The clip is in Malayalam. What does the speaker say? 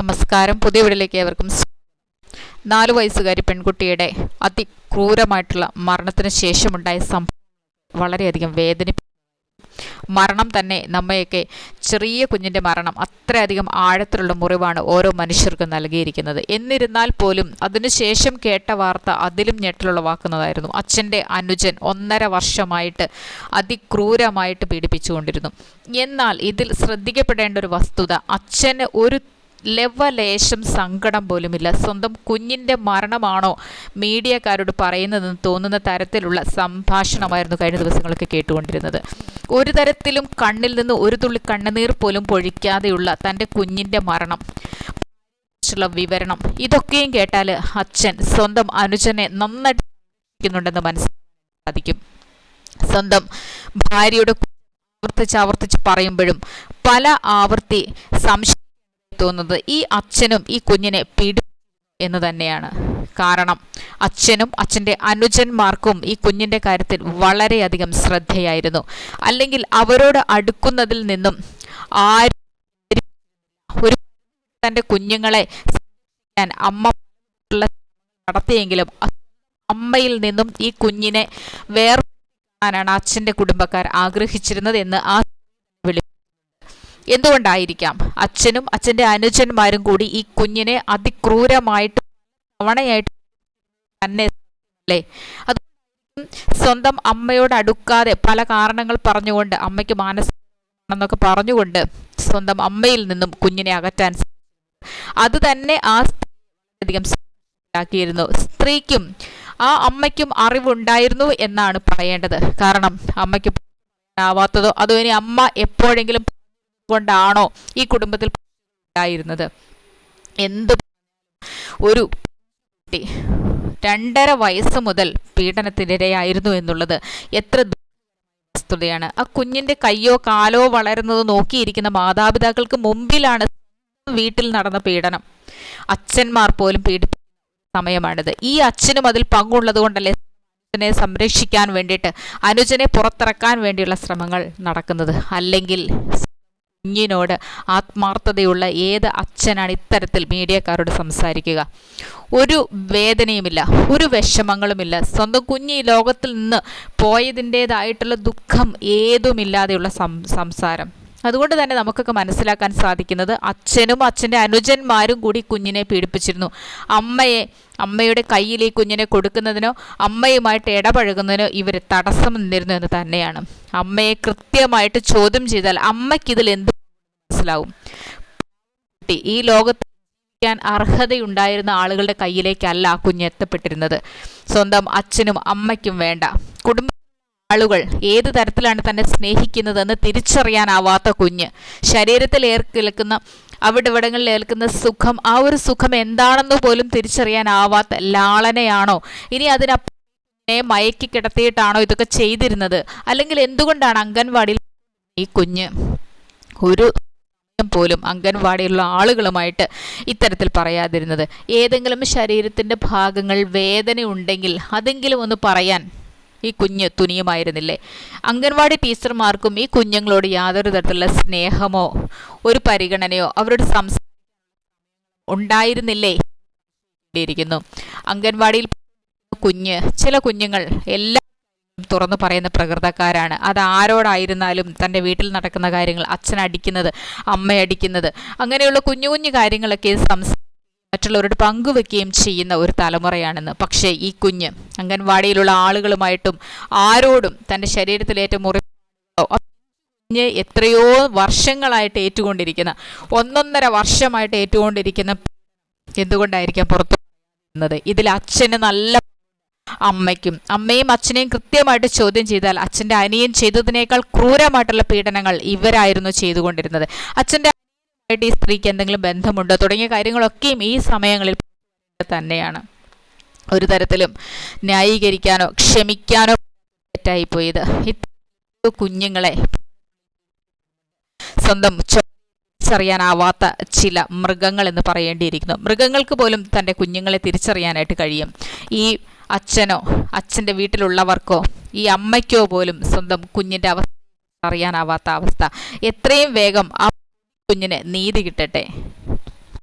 നമസ്കാരം. പുതിയ വീടിലേക്ക് ഏവർക്കും. നാലു വയസ്സുകാരി പെൺകുട്ടിയുടെ അതിക്രൂരമായിട്ടുള്ള മരണത്തിന് ശേഷമുണ്ടായ സംഭവം വളരെയധികം വേദന മരണം തന്നെ നമ്മയൊക്കെ ചെറിയ കുഞ്ഞിന്റെ മരണം അത്രയധികം ആഴത്തിലുള്ള മുറിവാണ് ഓരോ മനുഷ്യർക്കും നൽകിയിരിക്കുന്നത്. എന്നിരുന്നാൽ പോലും അതിനുശേഷം കേട്ട വാർത്ത അതിലും ഞെട്ടലുളവാക്കുന്നതായിരുന്നു അച്ഛന്റെ അനുജൻ ഒന്നര വർഷമായിട്ട് അതിക്രൂരമായിട്ട് പീഡിപ്പിച്ചുകൊണ്ടിരുന്നു. എന്നാൽ ഇതിൽ ശ്രദ്ധിക്കപ്പെടേണ്ട ഒരു വസ്തുത അച്ഛന് ഒരു ലവലേശം സങ്കടം പോലുമില്ല. സ്വന്തം കുഞ്ഞിന്റെ മരണമാണോ മീഡിയക്കാരോട് പറയുന്നതെന്ന് തോന്നുന്ന തരത്തിലുള്ള സംഭാഷണമായിരുന്നു കഴിഞ്ഞ ദിവസങ്ങളൊക്കെ കേട്ടുകൊണ്ടിരുന്നത്. ഒരു തരത്തിലും കണ്ണിൽ നിന്ന് ഒരു തുള്ളി കണ്ണുനീർ പോലും പൊഴിക്കാതെയുള്ള തന്റെ കുഞ്ഞിന്റെ മരണം. വിവരണം. ഇതൊക്കെയും കേട്ടാൽ അച്ഛൻ സ്വന്തം അനുജനെ നന്നായിട്ട് മനസ്സിലാക്കാൻ സാധിക്കും സ്വന്തം ഭാര്യയുടെ ആവർത്തിച്ച് ആവർത്തിച്ച് പറയുമ്പോഴും പല ആവർത്തി സംശയം തോന്നുന്നത് ഈ അച്ഛനും ഈ കുഞ്ഞിനെ പീഡി എന്ന് തന്നെയാണ്. കാരണം അച്ഛനും അച്ഛന്റെ അനുജന്മാർക്കും ഈ കുഞ്ഞിന്റെ കാര്യത്തിൽ വളരെയധികം ശ്രദ്ധയായിരുന്നു. അല്ലെങ്കിൽ അവരോട് അടുക്കുന്നതിൽ നിന്നും ആരും ഒരു തന്റെ കുഞ്ഞുങ്ങളെ അമ്മ നടത്തിയെങ്കിലും അമ്മയിൽ നിന്നും ഈ കുഞ്ഞിനെ വേർപാനാണ് അച്ഛന്റെ കുടുംബക്കാർ ആഗ്രഹിച്ചിരുന്നത് എന്ന് ആ എന്തുകൊണ്ടായിരിക്കാം? അച്ഛനും അച്ഛന്റെ അനുജന്മാരും കൂടി ഈ കുഞ്ഞിനെ അതിക്രൂരമായിട്ട് തവണയായിട്ട് തന്നെ അല്ലേ? അത് സ്വന്തം അമ്മയോട് അടുക്കാതെ പല കാരണങ്ങൾ പറഞ്ഞുകൊണ്ട് അമ്മയ്ക്ക് മാനസിക പറഞ്ഞുകൊണ്ട് സ്വന്തം അമ്മയിൽ നിന്നും കുഞ്ഞിനെ അകറ്റാൻ അത് തന്നെ ആ അധികം ാക്കിയിരുന്നു സ്ത്രീക്കും ആ അമ്മയ്ക്കും അറിവുണ്ടായിരുന്നു എന്നാണ് പറയേണ്ടത്. കാരണം അമ്മയ്ക്ക് ആവാത്തതോ അതോ ഇനി അമ്മ എപ്പോഴെങ്കിലും കൊണ്ടാണോ ഈ കുടുംബത്തിൽ ഉണ്ടായിരുന്നത്? എന്ത് ഒരു കുട്ടി രണ്ടര വയസ്സ് മുതൽ പീഡനത്തിനിരയായിരുന്നു എന്നുള്ളത് എത്ര വസ്തുതയാണ്. ആ കുഞ്ഞിന്റെ കയ്യോ കാലോ വളരുന്നത് നോക്കിയിരിക്കുന്ന മാതാപിതാക്കൾക്ക് മുമ്പിലാണ് വീട്ടിൽ നടന്ന പീഡനം. അച്ഛന്മാർ പോലും പീഡിപ്പ സമയമാണിത്. ഈ അച്ഛനും അതിൽ പങ്കുള്ളത് കൊണ്ടല്ലേ അനുജനെ സംരക്ഷിക്കാൻ വേണ്ടിയിട്ട് അനുജനെ പുറത്തിറക്കാൻ വേണ്ടിയുള്ള ശ്രമങ്ങൾ നടക്കുന്നത്? അല്ലെങ്കിൽ കുഞ്ഞിനോട് ആത്മാർത്ഥതയുള്ള ഏത് അച്ഛനാണ് ഇത്തരത്തിൽ മീഡിയക്കാരോട് സംസാരിക്കുക? ഒരു വേദനയുമില്ല ഒരു വിഷമങ്ങളുമില്ല. സ്വന്തം കുഞ്ഞ് ഈ ലോകത്തിൽ നിന്ന് പോയതിന്റേതായിട്ടുള്ള ദുഃഖം ഏതുമില്ലാതെയുള്ള സംസാരം. അതുകൊണ്ട് തന്നെ നമുക്കൊക്കെ മനസ്സിലാക്കാൻ സാധിക്കുന്നത് അച്ഛനും അച്ഛന്റെ അനുജന്മാരും കൂടി കുഞ്ഞിനെ പീഡിപ്പിച്ചിരുന്നു. അമ്മയെ അമ്മയുടെ കയ്യിൽ ഈ കുഞ്ഞിനെ കൊടുക്കുന്നതിനോ അമ്മയുമായിട്ട് ഇടപഴകുന്നതിനോ ഇവർ തടസ്സം നിന്നിരുന്നു എന്ന് തന്നെയാണ്. അമ്മയെ കൃത്യമായിട്ട് ചോദ്യം ചെയ്താൽ അമ്മയ്ക്കിതിൽ എന്ത് മനസ്സിലാവും? കുട്ടി ഈ ലോകത്ത് ജീവിക്കാൻ അർഹതയുണ്ടായിരുന്ന ആളുകളുടെ കയ്യിലേക്കല്ല ആ കുഞ്ഞ് എത്തപ്പെട്ടിരുന്നത്. സ്വന്തം അച്ഛനും അമ്മയ്ക്കും വേണ്ട. കുടുംബ ആളുകൾ ഏത് തരത്തിലാണ് തന്നെ സ്നേഹിക്കുന്നതെന്ന് തിരിച്ചറിയാനാവാത്ത കുഞ്ഞ്. ശരീരത്തിൽ ഏർക്കിലക്കുന്ന അവിടെ ഇവിടങ്ങളിൽ ഏൽക്കുന്ന സുഖം ആ ഒരു സുഖം എന്താണെന്ന് പോലും തിരിച്ചറിയാനാവാത്ത ലാളനയാണോ? ഇനി അതിനപ്പുറം മയക്കി കിടത്തിയിട്ടാണോ ഇതൊക്കെ ചെയ്തിരുന്നത്? അല്ലെങ്കിൽ എന്തുകൊണ്ടാണ് അംഗൻവാടിയിൽ ഈ കുഞ്ഞ്? ഒരു പോലും അംഗൻവാടിയിലുള്ള ആളുകളുമായിട്ട് ഇത്തരത്തിൽ പറയാതിരുന്നത്. ഏതെങ്കിലും ശരീരത്തിന്റെ ഭാഗങ്ങൾ വേദന ഉണ്ടെങ്കിൽ അതെങ്കിലും ഒന്ന് പറയാൻ ഈ കുഞ്ഞ് തുനിയുമായിരുന്നില്ലേ? അംഗൻവാടി ടീച്ചർമാർക്കും ഈ കുഞ്ഞുങ്ങളോട് യാതൊരു തരത്തിലുള്ള സ്നേഹമോ ഒരു പരിഗണനയോ അവരുടെ ഉണ്ടായിരുന്നില്ലേ? ഇരിക്കുന്നു. അംഗൻവാടിയിൽ കുഞ്ഞ് ചില കുഞ്ഞുങ്ങൾ എല്ലാ തുറന്നു പറയുന്ന പ്രകൃതക്കാരാണ്. അത് ആരോടായിരുന്നാലും തന്റെ വീട്ടിൽ നടക്കുന്ന കാര്യങ്ങൾ അച്ഛൻ അടിക്കുന്നത് അമ്മ അങ്ങനെയുള്ള കുഞ്ഞു കുഞ്ഞു കാര്യങ്ങളൊക്കെ സംസാരിക്കും മറ്റുള്ളവരോട് പങ്കുവെക്കുകയും ചെയ്യുന്ന ഒരു തലമുറയാണെന്ന്. പക്ഷേ ഈ കുഞ്ഞ് അംഗൻവാടിയിലുള്ള ആളുകളുമായിട്ടും ആരോടും തന്റെ ശരീരത്തിലേറ്റ മുറി കുഞ്ഞ് എത്രയോ വർഷങ്ങളായിട്ട് ഏറ്റുകൊണ്ടിരിക്കുന്ന ഒന്നൊന്നര വർഷമായിട്ട് ഏറ്റുകൊണ്ടിരിക്കുന്ന എന്തുകൊണ്ടായിരിക്കാം പുറത്തു ഇതിൽ അച്ഛന് നല്ല അമ്മയ്ക്കും അമ്മയും അച്ഛനെയും കൃത്യമായിട്ട് ചോദ്യം ചെയ്താൽ അച്ഛന്റെ അനിയൻ ചെയ്തതിനേക്കാൾ ക്രൂരമായിട്ടുള്ള പീഡനങ്ങൾ ഇവരായിരുന്നു ചെയ്തുകൊണ്ടിരുന്നത്. അച്ഛന്റെ ആയിട്ട് ഈ സ്ത്രീക്ക് എന്തെങ്കിലും ബന്ധമുണ്ടോ? തുടങ്ങിയ കാര്യങ്ങളൊക്കെയും ഈ സമയങ്ങളിൽ തന്നെയാണ്. ഒരു തരത്തിലും ന്യായീകരിക്കാനോ ക്ഷമിക്കാനോ തെറ്റായിപ്പോയത്. കുഞ്ഞുങ്ങളെ സ്വന്തം തിരിച്ചറിയാനാവാത്ത ചില മൃഗങ്ങൾ എന്ന് പറയേണ്ടിയിരിക്കുന്നു. മൃഗങ്ങൾക്ക് പോലും തന്റെ കുഞ്ഞുങ്ങളെ തിരിച്ചറിയാനായിട്ട് കഴിയും. ഈ അച്ഛനോ അച്ഛന്റെ വീട്ടിലുള്ളവർക്കോ ഈ അമ്മയ്ക്കോ പോലും സ്വന്തം കുഞ്ഞിന്റെ അവസ്ഥ അറിയാനാവാത്ത അവസ്ഥ. എത്രയും വേഗം ആ കുഞ്ഞിന് നീതി കിട്ടട്ടെ.